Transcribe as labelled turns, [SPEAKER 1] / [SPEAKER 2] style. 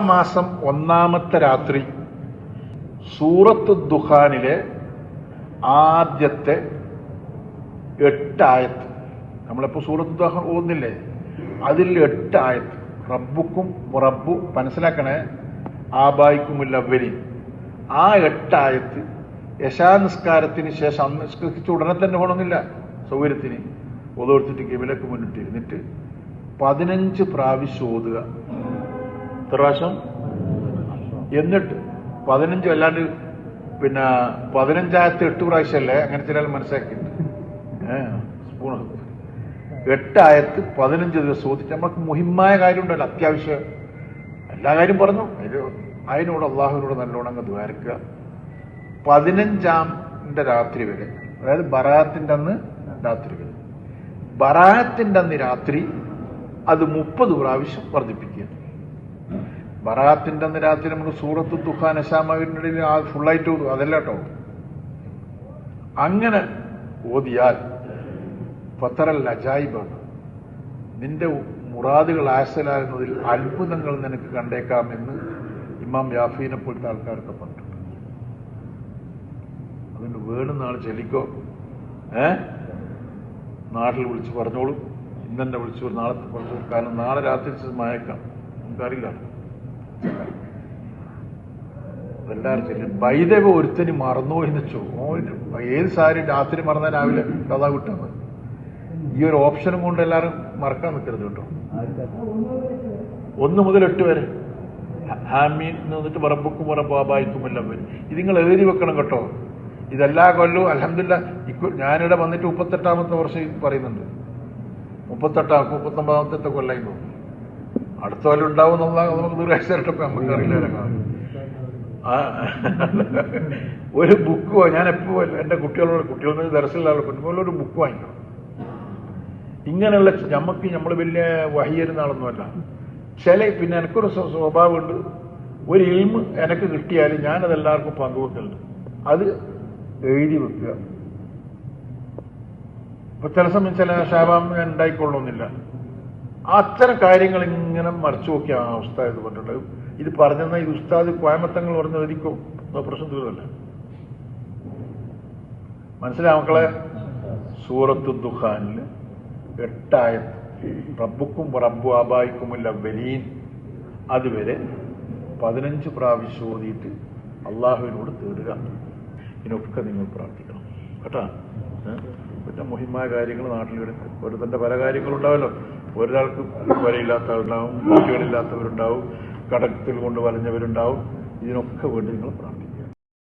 [SPEAKER 1] മാസം ഒന്നാമത്തെ രാത്രി സൂറത്ത് ദുഹാനിലെ ആദ്യത്തെ എട്ടായത്ത്. നമ്മളിപ്പോ സൂറത്ത് ദുഹാൻ ഓന്നില്ലേ അതിൽ എട്ടായത്ത്. റബ്ബുക്കും റബ്ബു മനസ്സിലാക്കണേ? ആബായിക്കുമില്ല അവരി. ആ എട്ടായത്ത് യശാനിസ്കാരത്തിന് ശേഷം അന്ന് നിസ്കരിച്ച് ഉടനെ തന്നെ പോകണമെന്നില്ല സൗകര്യത്തിന്. ഓതോർത്തിട്ട് കിവിലക്ക് മുന്നിട്ട് ഇരുന്നിട്ട് പതിനഞ്ച് പ്രാവശ്യം ഓതുക. എത്ര പ്രാവശ്യം എന്നിട്ട് പതിനഞ്ചും അല്ലാണ്ട് പിന്നെ പതിനഞ്ചായിരത്തി എട്ട് പ്രാവശ്യമല്ലേ? അങ്ങനെ ചില മനസ്സിലാക്കിയിട്ടുണ്ട്. എട്ടായിരത്തി പതിനഞ്ച് ദിവസം ഓതിച്ച് നമുക്ക് മുഹിമായ കാര്യം ഉണ്ടല്ലോ അത്യാവശ്യം. എല്ലാ കാര്യം പറഞ്ഞു. അതിനോട് അള്ളാഹുവിനോട് നല്ലോണം ദ്വാരക്കുക. പതിനഞ്ചാമിന്റെ രാത്രി വരെ അതായത് ബറാത്തിന്റെ അന്ന് രാത്രി വരെ. ബറാത്തിന്റെ അന്ന് രാത്രി അത് മുപ്പത് പ്രാവശ്യം വർദ്ധിപ്പിക്കുക. ബറാത്തിന്റെ അന്ന് രാത്രി നമ്മൾ സൂറത്ത് ദുഃഖാൻ ഇടയിൽ ആ ഫുള്ളായിട്ട് ഓതും. അതല്ല കേട്ടോ. അങ്ങനെ ഓതിയാൽ പത്തറൽ അജായിബാണ് നിന്റെ മുറാദുകൾ ആശലാകുന്നതിൽ അത്ഭുതങ്ങൾ നിനക്ക് കണ്ടേക്കാം എന്ന് ഇമാം യാഫീനെ പോലത്തെ ആൾക്കാരൊക്കെ പറഞ്ഞിട്ടുണ്ട് അതുകൊണ്ട് വേണമെന്ന ആൾ ചെല്ലിക്കോ. ഏ? നാട്ടിൽ വിളിച്ച് പറഞ്ഞോളൂ. ഇന്നെ വിളിച്ചു നാളെ പറഞ്ഞു കാരണം നാളെ രാത്രി മയക്കാം. നമുക്കറിയില്ല. എല്ലാവരും ചെല്ലും വൈദവ ഒരുത്തന് മറന്നു എന്ന് ഓന് ഏത് സാരി രാത്രി മറന്നാൽ രാവിലെ കഥ കിട്ടുന്നത് ഈ ഒരു ഓപ്ഷനും കൊണ്ട് എല്ലാവരും മറക്കാൻ നിൽക്കരുത് കേട്ടോ. ഒന്ന് മുതൽ എട്ട് വരെ. ഹാമീൻ എന്ന് വന്നിട്ട് പറമ്പുക്കും പറമ്പാബായിക്കും എല്ലാം വരും. ഇത് നിങ്ങൾ എഴുതി വെക്കണം കേട്ടോ. ഇതെല്ലാ കൊല്ലവും അലഹമില്ല ഞാനിവിടെ വന്നിട്ട് മുപ്പത്തെട്ടാമത്തെ വർഷം പറയുന്നുണ്ട്. മുപ്പത്തെട്ടാം മുപ്പത്തൊമ്പതാമത്തെ കൊല്ലായി തോന്നുന്നു അടുത്ത കൊല്ലം ഉണ്ടാവും എന്നുള്ള നമുക്ക് ദീർഘാഴ്ച നമുക്കറിയില്ല ഒരു ബുക്ക് ഞാൻ എപ്പോഴും എന്റെ കുട്ടികളോട് കുട്ടികളൊന്നും ദർശനമില്ലാതെ ഒരു ബുക്ക് വാങ്ങിക്കണം. ഇങ്ങനെയുള്ള നമുക്ക് നമ്മൾ വലിയ വഹിയരുന്ന ആളൊന്നുമല്ല. ചില പിന്നെ എനിക്കൊരു സ്വ- സ്വഭാവമുണ്ട്. ഒരു ഇൽമ് എനിക്ക് കിട്ടിയാൽ ഞാനത് എല്ലാവർക്കും പങ്കുവെക്കലുണ്ട്. അത് എഴുതി വെക്കുക. ഇപ്പൊ ചില സമയം ചില ശാപം ഉണ്ടായിക്കൊള്ളണമെന്നില്ല. അത്തരം കാര്യങ്ങൾ ഇങ്ങനെ മറച്ചു നോക്കിയ ആ ഉസ്താദ് പറഞ്ഞിട്ടുണ്ട് ഇത് പറഞ്ഞെന്നാൽ ഈ ഉസ്താദ് കോയമത്തങ്ങൾ പറഞ്ഞതായിരിക്കും പ്രശ്നം തീർന്നല്ല മനസ്സിലായ മക്കളെ? സൂറത്ത് ദുഖാനിൽ എട്ടായ റബ്ബുക്കും റബ്ബു ആബായിക്കുമില്ല ബലീൻ അതുവരെ പതിനഞ്ച് പ്രാവശ്യം ഓതിയിട്ട് അള്ളാഹുവിനോട് തേടുക. ഇതിനൊക്കെ നിങ്ങൾ പ്രാർത്ഥിക്കണം. കേട്ടാ? പിന്നെ മുഹിമായ കാര്യങ്ങൾ നാട്ടിൽ ഓരോരുത്തന്റെ പല കാര്യങ്ങളുണ്ടാവല്ലോ ഒരാൾക്ക് വരയില്ലാത്തവരുണ്ടാവും കുട്ടികളില്ലാത്തവരുണ്ടാവും കടത്തിൽ കൊണ്ട് വലഞ്ഞവരുണ്ടാവും. ഇതിനൊക്കെ വേണ്ടി നിങ്ങൾ പ്രാർത്ഥിക്കുക